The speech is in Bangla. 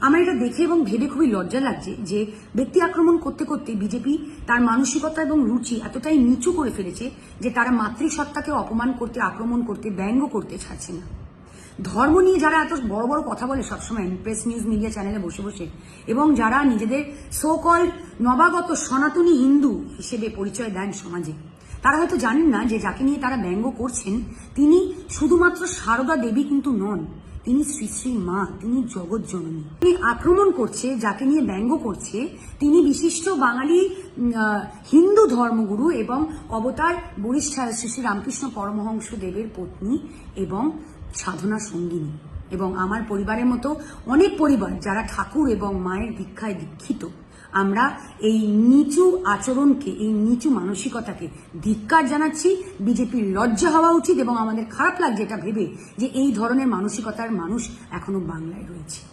আমার এটা দেখে এবং ভেবে খুবই লজ্জা লাগছে যে ব্যক্তি আক্রমণ করতে করতে বিজেপি তার মানসিকতা এবং রুচি এতটাই নিচু করে ফেলেছে যে তারা মাতৃসত্তাকে অপমান করতে, আক্রমণ করতে, ব্যঙ্গ করতে ছাড়ছে না। ধর্ম নিয়ে যারা এত বড় বড় কথা বলে সবসময় প্রেস নিউজ মিডিয়া চ্যানেলে বসে বসে এবং যারা নিজেদের সোকল নবাগত সনাতনী হিন্দু হিসেবে পরিচয় দেন সমাজে, তারা হয়তো জানেন না যে যাকে নিয়ে তারা ব্যঙ্গ করছেন তিনি শুধুমাত্র সারদা দেবী কিন্তু নন তিনি শ্রী শ্রী মা, তিনি জগৎ জননী। তিনি আক্রমণ করছে, যাকে নিয়ে ব্যঙ্গ করছে, তিনি বিশিষ্ট বাঙালি হিন্দু ধর্মগুরু এবং অবতার বরিষ্ঠা শ্রী শ্রী রামকৃষ্ণ পরমহংস দেবের পত্নী এবং সাধনা সঙ্গিনী। এবং আমার পরিবারের মতো অনেক পরিবার যারা ঠাকুর এবং মায়ের দীক্ষায় দীক্ষিত, আমরা এই নিচু আচরণকে, এই নিচু মানসিকতাকে ধিক্কার জানাচ্ছি। বিজেপির লজ্জা হওয়া উচিত এবং আমাদের খারাপ লাগছে এটা ভেবে যে এই ধরনের মানসিকতার মানুষ এখনও বাংলায় রয়েছে।